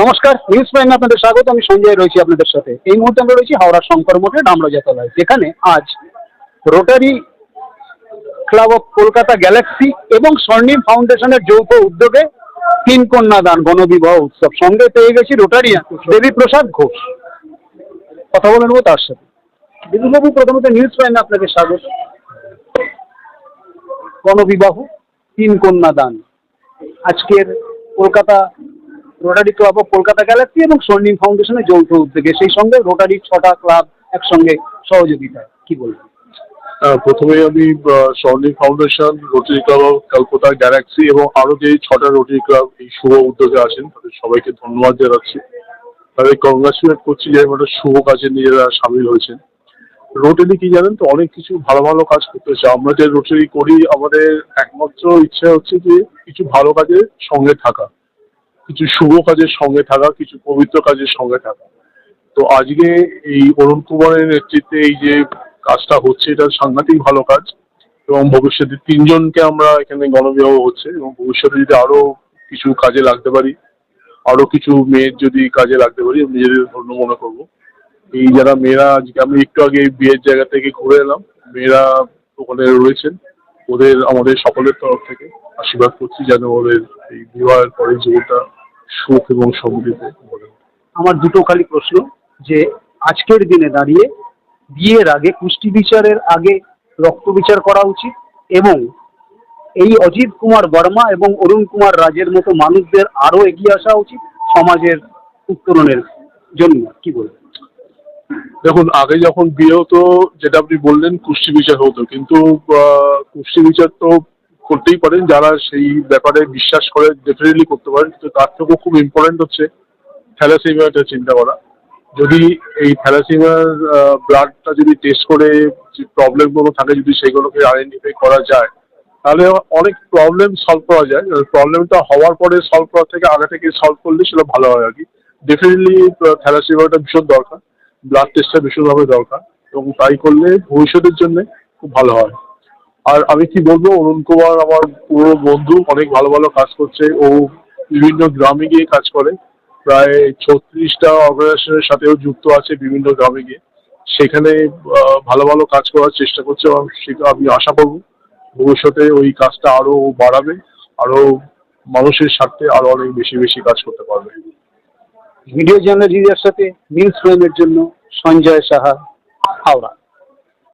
নমস্কার, নিউজ প্রাইমে আপনাদের স্বাগত, আমি সঞ্জয় রয়েছি আপনাদের সাথে। এই মুহূর্তে আমরা রয়েছি হাওড়া শঙ্কর মঠে ডামরাজা তলায় যেখানে আজ Rotary Club of Kolkata Galaxy এবং স্বর্ণিম ফাউন্ডেশনের যৌথ উদ্যোগে তিন কন্যা দান, গণবিবাহ উৎসব সঙ্গে পেয়ে গেছি রোটারিয়ান দেবী প্রসাদ ঘোষ। কথা বলে নেব তার সাথে। দেবীবাবু প্রথমত নিউজ প্রাইমে আপনাকে স্বাগত। গণবিবাহ, তিন কন্যা দান। আজকের Kolkata Rotary Club of Kolkata Galaxy এবং স্বর্ণিম ফাউন্ডেশনের যৌথ উদ্যোগে। সেই সঙ্গে রোটারির ছটা ক্লাব একসঙ্গে সহযোগিতায় কি বলবেন? আহ, প্রথমেই আমি Swarnim Foundation Rotary Club of Kolkata Galaxy এবং আরও যে ছটা রোটারি ক্লাব এই শুভ উদ্যোগে আছেন তাদের সবাইকে ধন্যবাদ জানাচ্ছি। তাদের কংগ্রাচুলেট করছি যে একটা শুভ কাজে নিজেরা সামিল হয়েছেন। রোটারি কি জানেন তো অনেক কিছু ভালো ভালো কাজ করতে চাই আমরা যে রোটারি করি আমাদের একমাত্র ইচ্ছা হচ্ছে যে কিছু ভালো কাজের সঙ্গে থাকা। কিছু শুভ কাজের সঙ্গে থাকা, কিছু পবিত্র কাজের সঙ্গে থাকা। তো আজকে এই অরুণ কুমারের নেতৃত্বে এই যে কাজটা হচ্ছে, এটা সাংঘাতিক ভালো কাজ এবং ভবিষ্যতে তিনজনকে আমরা এখানে গণবিবাহ হচ্ছে এবং ভবিষ্যতে যদি আরও কিছু কাজে লাগতে পারি, আরও কিছু মেয়ের যদি কাজে লাগতে পারি, আমি নিজেদের ধন্য মনে করব। এই যারা মেয়েরা আজকে, আমি একটু আগে এই বিয়ের জায়গা থেকে ঘুরে এলাম। মেয়েরা ওখানে রয়েছেন, ওদের, আমাদের সকলের তরফ থেকে। আশীর্বাদ করছি যেন ওদের এই বিবাহের পরে জীবনটা সুখ এবং সমৃদ্ধ আমার দুটো খালি প্রশ্ন যে আজকের দিনে দাঁড়িয়ে বিয়ের আগে কুষ্টি বিচারের আগে রক্ত বিচার করা উচিত এবং এই অজিত কুমার বর্মা এবং অরুণ কুমার রাজের মতো মানুষদের আরও এগিয়ে আসা উচিত সমাজের উত্তরণের জন্য কি বলবেন? দেখুন আগে যখন বিয়ে হতো যেটা আপনি বললেন কুষ্টি বিচার হতো। কিন্তু কুষ্টি বিচার তো করতেই পারেন। যারা সেই ব্যাপারে বিশ্বাস করে ডেফিনেটলি করতে পারেন। কিন্তু তার থেকেও খুব ইম্পর্টেন্ট হচ্ছে থ্যালাসেমিয়াটা চিন্তা করা। যদি এই থ্যালাসেমিয়ার ব্লাডটা যদি টেস্ট করে যে প্রবলেমগুলো থাকে, যদি সেগুলোকে আইডেন্টিফাই করা যায়, তাহলে অনেক প্রবলেম সলভ করা যায়। প্রবলেমটা হওয়ার পরে সলভ করা থেকে আগে থেকে সলভ করলে সেটা ভালো হয় আর কি। ডেফিনেটলি থ্যালাসেমিয়াটা ভীষণ দরকার। ব্লাড টেস্টটা ভীষণভাবে দরকার। এবং তাই করলে ভবিষ্যতের জন্য খুব ভালো হয়। আর আমি কি বলব, অরুণ কুমার আমার পুরো বন্ধু, অনেক ভালো ভালো কাজ করছে। ও বিভিন্ন গ্রামে গিয়ে কাজ করে। প্রায় ছত্রিশটা অর্গানাইজেশনের সাথেও যুক্ত আছে বিভিন্ন গ্রামে গিয়ে। সেখানে ভালো ভালো কাজ করার চেষ্টা করছে এবং সেটা আমি আশা করব ভবিষ্যতে ওই কাজটা আরও বাড়াবে, আরও মানুষের স্বার্থে আরও অনেক বেশি বেশি কাজ করতে পারবে। ভিডিও জার্নালিস্টের সাথে নিউজ ফ্রেমের জন্য সঞ্জয় সাহা, হাওড়া।